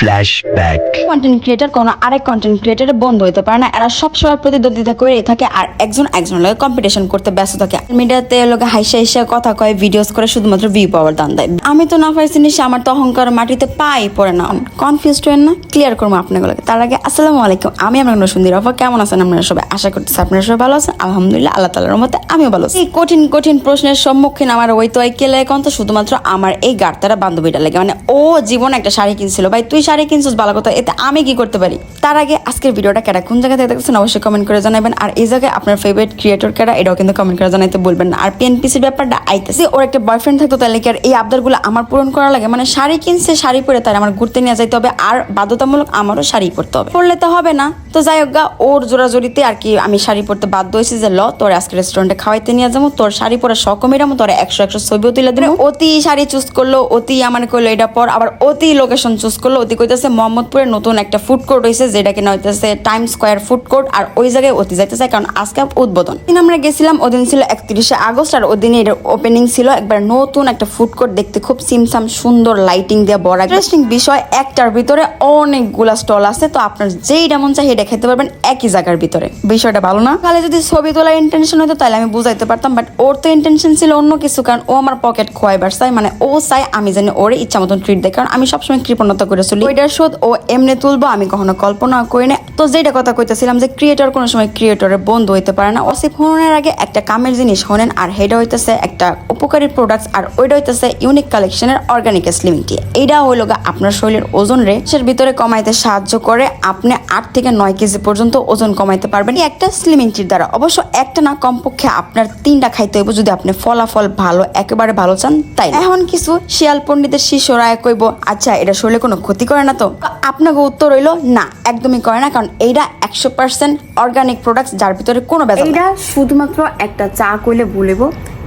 Flashback content creator কোনো আরেক content ক্রিয়েটারের বন্ধ হইতে পারে না। এরা সবসময় প্রতিদ্বন্দ্বিতা করে থাকে আর একজন একজনের লগে কম্পিটিশন করতে ব্যস্ত থাকে। মিডিয়াতে লোকে হাইসা হাইসে কথা কয় ভিডিওস করে শুধুমাত্র ভিউ পাওয়ার দান দেয়। আমি তো না পাইছি নিশ্চয় আমার তো অহংকার মাটিতে পাই পড়ে না। কনফিউজ হয়ে না ক্লিয়ার করব আপনাগুলোকে তার আগে আসসালামু আলাইকুম। আমি আমার সুন্দর অফা কেমন আছেন আপনারা সবাই? আশা করতেছি আপনারা সবাই ভালো আছেন। আলহামদুলিল্লাহ, আল্লাহ তালার মতে আমিও ভালো আছি। কঠিন কঠিন প্রশ্নের সম্মুখীন আমার ওই তো কে এখন তো শুধুমাত্র আমার এই গাড়তারা বান্ধবীটা লাগে। মানে ও জীবন একটা শাড়ি কিনছিল। ভাই, তুই শাড়ি কিনছিস ভালো কথা, এতে আমি কি করতে পারি? তার আগে আজকের ভিডিওটা কেটা কোন জায়গা থেকে দেখছেন অবশ্যই কমেন্ট করে জানাবেন। আর এই জায়গায় আপনার ফেভারিট ক্রিয়েটর কেটা এটাও কিন্তু কমেন্ট করে জানাইতে বলবেন না। আর পিএনপিসির ব্যাপারটা আইতেছে, ওর একটা বয়ফ্রেন্ড থাকতো, তাহলে কি আর এই আবদারগুলো আমার পূরণ করা লাগে? মানে শাড়ি কিনছে, শাড়ি পরে তার আমার ঘুরতে নিয়ে যাইতে হবে, আর বাধ্যতামূলক আমারও শাড়ি পরতে হবে। পরলে তো হবে না। তো যাই হোক গা, ওর জোরাজোরিতে আর কি আমি শাড়ি পরতে বাধ্য হয়েছি যে ল তোর আজকে রেস্টুরেন্টে খাওয়াইতে নিয়ে যাব তোর শাড়ি পরে সকমেরামো তোর একশো একশো ছবিও তুলে দেবো। অতি শাড়ি চুজ করল অতি আমার কইলো এটা পর। আবার অতি লোকেশন চুজ করল অতি কইতেছে মোহাম্মদপুরে নতুন একটা ফুড কোর্ট হয়েছে যেটা কিনা হইতেছে টাইম স্কোয়ার ফুড কোর্ট আর ওই জায়গায় অতি যাইতেছে কারণ আজকে উদ্বোধন। দিন আমরা গেছিলাম ওদিন ছিল একত্রিশে আগস্ট আর ওদিনে এটা ওপেনিং ছিল একবার নতুন একটা ফুড কোর্ট দেখতে খুব সিমসাম সুন্দর লাইটিং দিয়ে বড় ইন্টারেস্টিং বিষয় একটার ভিতরে অনেকগুলা স্টল আছে তো আপনার যেইটা মন চাই এটা খেতে পারবেন একই জায়গার ভিতরে। বিষয়টা ভালো না? তাহলে যদি ছবি তোলার ইন্টেনশন হতো, তাহলে আমি বুঝাইতে পারতাম বাট ওর তো ইন্টেনশন ছিল অন্য কিছু, কারণ ও আমার পকেট খোয়াইবার চাই মানে ও চাই আমি জানি ওরে ইচ্ছা মতন ট্রিট দেয়, কারণ আমি সবসময় কৃপণতা করে চলি। ওইটার শোধ ও এমনি তুলবো, আমি কখনো কল্পনা করি না। তো যেটা কথা কইতেছিলাম যে ক্রিয়েটর কোনো সময় ক্রিয়েটরের বন্ধু হইতে পারে না। অসিফ হনের আগে একটা কামের জিনিস হনেন, আর হেটা হইতেছে একটা উপকারী প্রোডাক্টস আর ওইটা হইতেছে ইউনিক কালেকশনের অর্গানিক স্লিমিং টি এইটা হইল আপনার শরীরের ওজন রে সের ভিতরে কমাইতে সাহায্য করে আপনি আট থেকে নয় কেজি পর্যন্ত ওজন কমাইতে পারবেন। একটা স্লিমিং টির দ্বারা। অবশ্য একটা না, কমপক্ষে আপনার তিনটা খাইতে হইব যদি আপনি ফলাফল ভালো, একেবারে ভালো চান, তাই এখন কিছু শিয়াল পণ্ডিতের শিষ্যরা কইব আচ্ছা এটা শরীরে কোনো ক্ষতি করে না তো? আপনাকে উত্তর হইল, না, একদমই করে না, কারণ এইটা একশো পার্সেন্ট অর্গানিক প্রোডাক্ট যার ভিতরে কোনো ভেজাল এইটা শুধুমাত্র একটা চা কইলে বলিব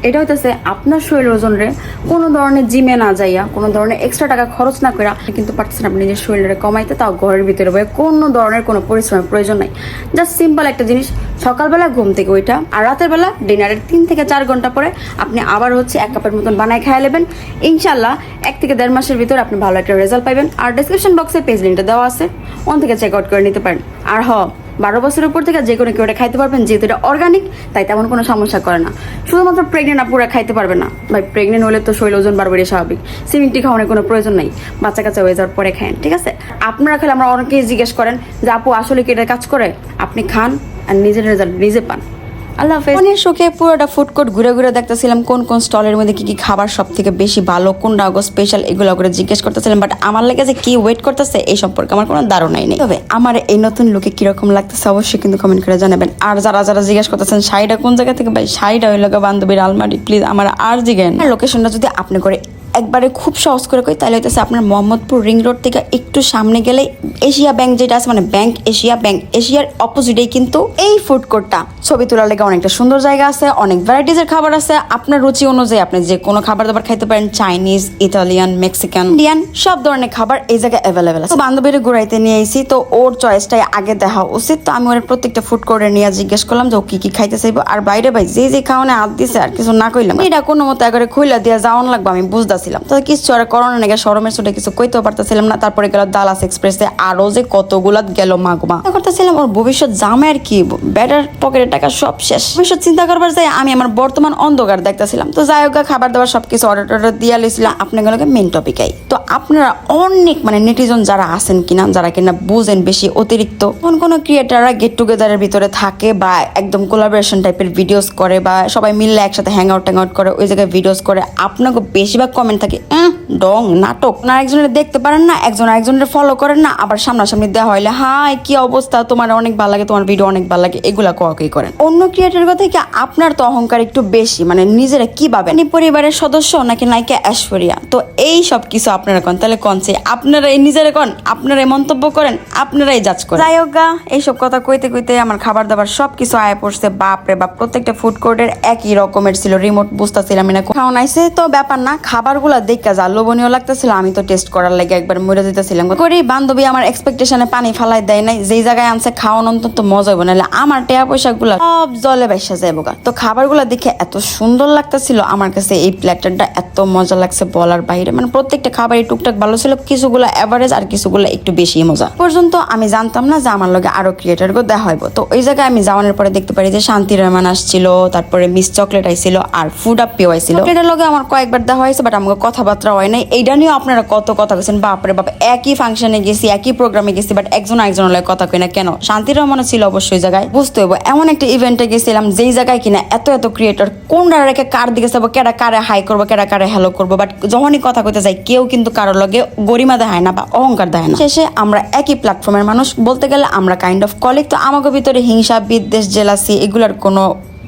এটা হইতেছে আপনার শরীর ওজন রে কোনো ধরনের জিমে না যাইয়া, কোনো ধরনের এক্সট্রা টাকা খরচ না করে আপনি কিন্তু পারতেছেন আপনি নিজের শরীরে কমাইতে, তাও ঘরের ভিতরে বয়ে কোনো ধরনের কোনো পরিশ্রমের প্রয়োজন নাই। জাস্ট সিম্পল একটা জিনিস, সকালবেলা ঘুম থেকে ওইটা আর রাতের বেলা ডিনারের তিন থেকে চার ঘণ্টা পরে আপনি আবার হচ্ছে এক কাপের মতন বানায় খাইয়ে নেবেন। ইনশাল্লাহ এক থেকে দেড় মাসের ভিতরে আপনি ভালো একটা রেজাল্ট পাইবেন। আর ডিসক্রিপশন বক্সে পেজ লিঙ্কটা দেওয়া আছে ওন থেকে চেক আউট করে নিতে পারেন। আর হ বারো বছরের উপর থেকে যে কোনো কেউ এটা খাইতে পারবেন, যেহেতু এটা অর্গানিক তাই তেমন কোনো সমস্যা করে না। শুধুমাত্র প্রেগনেন্ট আপুরা খাইতে পারবে না। ভাই প্রেগনেন্ট হলে তো শরীর ওজন বাড়বে স্বাভাবিক। সিমিংটি খাওয়ানোর কোনো প্রয়োজন নেই। বাচ্চা কাচ্চা হয়ে যাওয়ার পরে খান ঠিক আছে? আপনারা খেলে আমরা অনেকেই জিজ্ঞেস করেন যে, আপু, আসলে কি এটা কাজ করে? আপনি খান আর নিজের রেজাল্ট নিজে পান। আল্লাহ হাফেজ। মনের শোকে পুরোটা ফুড কোর্ট ঘুরে ঘুরে দেখতেছিলাম কোন কোন স্টলের মধ্যে কি কি খাবার সব থেকে বেশি ভালো, কোনটা আগো স্পেশাল এগুলো করে জিজ্ঞেস করতেছিলাম বাট আমার লাগে যে কি ওয়েট করতেছে এই সম্পর্কে আমার কোনো ধারণাই নেই। তবে আমার এই নতুন লুকে কীরকম লাগতেছে অবশ্যই কিন্তু কমেন্ট করে জানাবেন। আর যারা যারা জিজ্ঞেস করতেছেন, শাড়িটা কোন জায়গা থেকে ভাই শাড়িটা হইল গা বান্ধবীর আলমারি প্লিজ আমার আর জিগেন লোকেশনটা যদি আপনি করে একবারে খুব সহজ করে কই তাহলে হইতেছে আপনার মোহাম্মদপুর রিং রোড থেকে একটু সামনে গেলে এশিয়া ব্যাংক যেটা আছে মানে ব্যাংক, এশিয়া ব্যাংক, এশিয়ার অপোজিটেই কিন্তু এই ফুড কোর্টটা ছবি তোলার লেগে অনেকটা সুন্দর জায়গা আছে, অনেক ভ্যারাইটিসের খাবার আছে। আপনার রুচি অনুযায়ী আপনি যে কোনো খাবার দাবার খাইতে পারেন চাইনিজ ইতালিয়ান মেক্সিকান ইন্ডিয়ান সব ধরনের খাবার এই জায়গায় অ্যাভেলেবেল আছে। বান্ধবীর ঘুরাইতে নিয়ে আইছি, তো ওর চয়েসটাই আগে দেখা উচিত। তো আমি ওর প্রত্যেকটা ফুড কোর্টে নিয়ে জিজ্ঞেস করলাম যে ও কি কি খাইতে চাইব। আর বাইরে ভাই, যে যে খাওয়ানে হাত দিছে আর কিছু না কইলাম এটা কোনো মতো একবারে খুইলা দিয়া যাওয়ান লাগবে, আমি বুঝতেছিলাম তো কিছু আর করোনা নাকি সরমের ছোটে কিছু কইতেও পারতেছিলাম না। তারপরে গেল দালাস এক্সপ্রেসে আরও যে কতগুলা গেল মাগমা করতেছিলাম ওর ভবিষ্যৎ জামে আর কি ব্যাটার পকেটের টাকা সব শেষ। ভবিষ্যৎ চিন্তা করবার যাই, আমি আমার বর্তমান অন্ধকার দেখতেছিলাম। তো যাই হোক, খাবার দাবার সবকিছু অর্ডার টর্ডার দিয়ে লইছিলাম। আপনাগুলোকে মেন টপিকাই তো আপনারা অনেক মানে নেটিজন যারা আছেন কিনা, যারা কিনা বুঝেন বেশি অতিরিক্ত। কোন কোন ক্রিয়েটাররা গেট টুগেদারের ভিতরে থাকে বা একদম কোলাবোরেশন টাইপের ভিডিওস করে বা সবাই মিললে একসাথে হ্যাং আউট ট্যাং আউট করে, ওই জায়গায় ভিডিওস করে, আপনাকে বেশিরভাগ কমেন্ট থাকে "এহ, ডং নাটক। না একজনের দেখতে পারেন না একজন একজনের ফলো করেন না আবার সামনাসামনি দেওয়া হইলে হাই কি অবস্থা তোমার অনেক ভালো লাগে তোমার ভিডিও অনেক ভালো লাগে এগুলা কী করেন। অন্য ক্রিয়েটার থেকে আপনার তো অহংকার একটু বেশি মানে নিজেরা কি ভাবেন? পরিবারের সদস্য নাকি নায়িকা ঐশ্বরিয়া? তো এই সব কিছু আপনারা কন তাহলে কনছে আপনারা এই নিজেরা কন আপনারা মন্তব্য করেন আপনারাই জাজ করেন। যাই হোক গা, এইসব কথা কইতে কইতে আমার খাবার দাবার সব কিছু আয় পড়ছে বাপ রে বাপ প্রত্যেকটা ফুড কোর্টের একই রকমের ছিল রিমোট বুঝতেছিলাম না খাওয়ান আইসে তো ব্যাপার না খাবার খাবারগুলো দেখে যা লোভনীয় লাগতেছিল, আমি তো টেস্ট করার লাগে একবার মরে যেতেছিলাম করি বান্ধবী আমার এক্সপেকটেশনে পানি ফালাই দেয় নাই, যেই জায়গায় আনছে খাওয়ান অন্তত মজা হইব, নাহলে আমার টেয়া পয়সা গুলা সব জলে বাইসা যাইব তো খাবারগুলো দেখে এত সুন্দর লাগতেছিল, আমার কাছে এই প্ল্যাটারটা এত মজা লাগছে বলার বাইরে। মানে প্রত্যেকটা খাবারই টুকটাক ভালো ছিল, কিছুগুলো অ্যাভারেজ আর কিছুগুলো একটু বেশি মজা। পর্যন্ত আমি জানতাম না যে আমার লগে আরও ক্রিয়েটার গো দেখা হইব। তো ওই জায়গায় আমি যাওয়ানোর পরে দেখতে পারি যে শান্তি রহমান আসছিল, তারপরে মিস চকলেট আইছিল আর ফুড আপ পেও আইছিল। এটার লগে আমার কয়েকবার দেখা হয়েছে বাট আমাকে কথাবার্তা হয় নাই। এইটা নিয়েও আপনারা কত কথা কইছেন? বাপরে বাপ, একই ফাংশনে গেছি, একই প্রোগ্রামে গেছি বাট একজন একজনের লগে কথা কই না কেন? শান্তি রহমানও ছিল অবশ্যই জায়গায়, বুঝতে হইব। এমন একটা ইভেন্টে গেছিলাম, যেই জায়গায় কিনা এত এত ক্রিয়েটর কোনটা রেখে কার দিকে যাব কেডা কারে হাই করব, কেডা কারে হ্যালো করব বাট যখনই কথা কইতে যাই, কেউ কিন্তু কারোর লগে গরিমা দেখায় না বা অহংকার দেয় না। শেষে আমরা একই প্ল্যাটফর্মের মানুষ, বলতে গেলে আমরা কাইন্ড অফ কলিগ তো আমাকে ভিতরে হিংসা, বিদ্বেষ জেলাসি এগুলার কোনো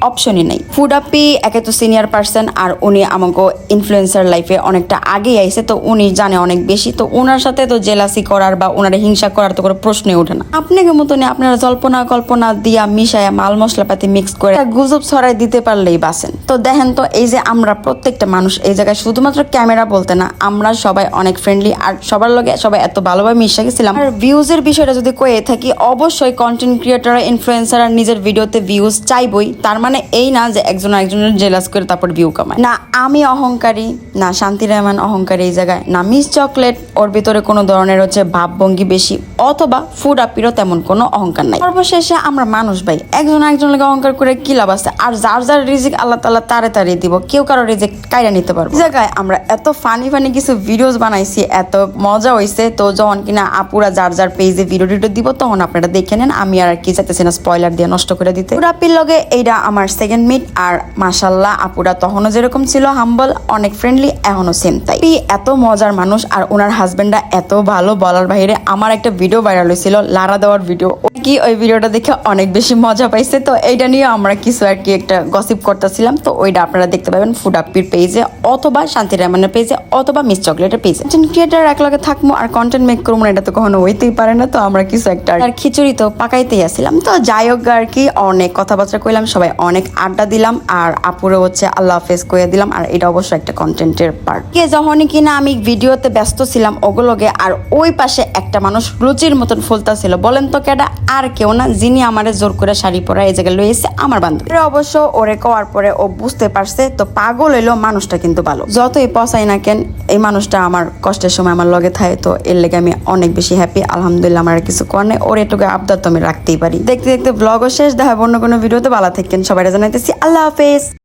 অপশনই নেই। ফুড আপি একে তো সিনিয়র পার্সন আর উনি আমাকে ইনফ্লুয়েন্সার লাইফে অনেকটা আগেই আইছে, তো উনি জানে অনেক বেশি, তো ওনার সাথে তো জেলাসি করার বা ওনার হিংসা করার তো কোনো প্রশ্নই ওঠে না। আপনাকে মতনই আপনারা জল্পনা কল্পনা দিয়া মিশায়া মাল মশলাপাতি মিক্স করে গুজব ছড়াই দিতে পারলেই বাসেন তো দেখেন তো, এই যে আমরা প্রত্যেকটা মানুষ এই জায়গায় শুধুমাত্র ক্যামেরা বলতে না, আমরা সবাই অনেক ফ্রেন্ডলি আর সবার লগে সবাই এত ভালোভাবে মিশে গেছিলাম। আর ভিউজের বিষয়টা যদি কয়ে থাকি, অবশ্যই কন্টেন্ট ক্রিয়েটার ইনফ্লুয়েন্সার নিজের ভিডিওতে ভিউজ চাইবই, তার মানে এই না যে একজন একজনের জেলাস করে তারপর ভিউ কামায়। না, আমি অহংকারী, না, শান্তি রহমান অহংকারী এই জায়গায়। না মিস চকলেট ওর ভিতরে কোনো ধরনের হচ্ছে ভাবভঙ্গি বেশি, অথবা ফুড আপিরও তেমন কোনো অহংকার নাই। সর্বশেষে আমরা মানুষ ভাই, একজন একজনকে অহংকার করে কি লাভ আছে? আর যার যার রিজিক আল্লাহ তাল্লাহ তারে তারে দিব, কেউ কারও রিজিক কাইরা নিতে পারব জায়গায় আমরা এত ফানি ফানি কিছু ভিডিওস বানাইছি, এত মজা হইছে, তো যখন কিনা আপুরা যার যার পেজে ভিডিও টিডিও দিব, তখন আপনারা দেখে নেন, আমি আর কি চাইতেছি না স্পয়লার দিয়ে নষ্ট করে দিতে। পুরাপির লগে এইটা আমার সেকেন্ড মিট আর মাসাল্লাহ আপুরা তখনও যেরকম ছিল হাম্বল অনেক ফ্রেন্ডলি এখনও সেম তাই। এত মজার মানুষ আর ওনার হাজবেন্ডটা এত ভালো বলার বাইরে আমার একটা ভিডিও ভাইরাল হয়েছিল, লারা দেওয়ার ভিডিও কি ওই ভিডিওটা দেখে অনেক বেশি মজা পাইছে। তো এইটা নিয়ে আমরা কিছু আর কি একটা গসিপ করতেছিলাম। তো ওইটা আপনারা দেখতে পাবেন ফুড আপির পেজে অথবা শান্তি রহমানের পেজে অথবা মিস চকলেটের পেজে ক্রিয়েটার একলগে থাকব আর কন্টেন্ট মেক করব এটা তো কখনো হইতেই পারে না। তো আমরা কিছু একটা আর খিচুড়ি তো পাকাইতেই আসছিলাম। তো যাই হোক আর কি, অনেক কথাবার্তা কইলাম, সবাই অনেক আড্ডা দিলাম আর আপুরে হচ্ছে আল্লাহ হাফেজ কইয়া দিলাম আর এটা অবশ্যই একটা কন্টেন্টের পার্ট কে যখনই কিনা আমি ভিডিওতে ব্যস্ত ছিলাম ওগুলোকে আর ওই পাশে একটা মানুষ লুচির মতন ফুলতা ছিল। বলেন তো কেডা? আর কেউ না যিনি আমারে জোর করে শাড়ি পরা এই জায়গায় লইছে আমার বান্ধবী। অবশ্য ওরে কওয়ার পরে ও বুঝতে পারছে, তো পাগল এলো মানুষটা কিন্তু ভালো। যতই পসাই না কেন, এই মানুষটা আমার কষ্টের সময় আমার লগে থাকে, তো এর লেগে আমি অনেক বেশি হ্যাপি আলহামদুলিল্লাহ আমার কিছু কর নেই। ওর এটুকু আবদার তো আমি রাখতেই পারি। দেখতে দেখতে ব্লগও শেষ, দেখা অন্য কোনো ভিডিওতে ভালো থাকেন সবাই জানাইতেছি, আল্লাহ হাফেজ।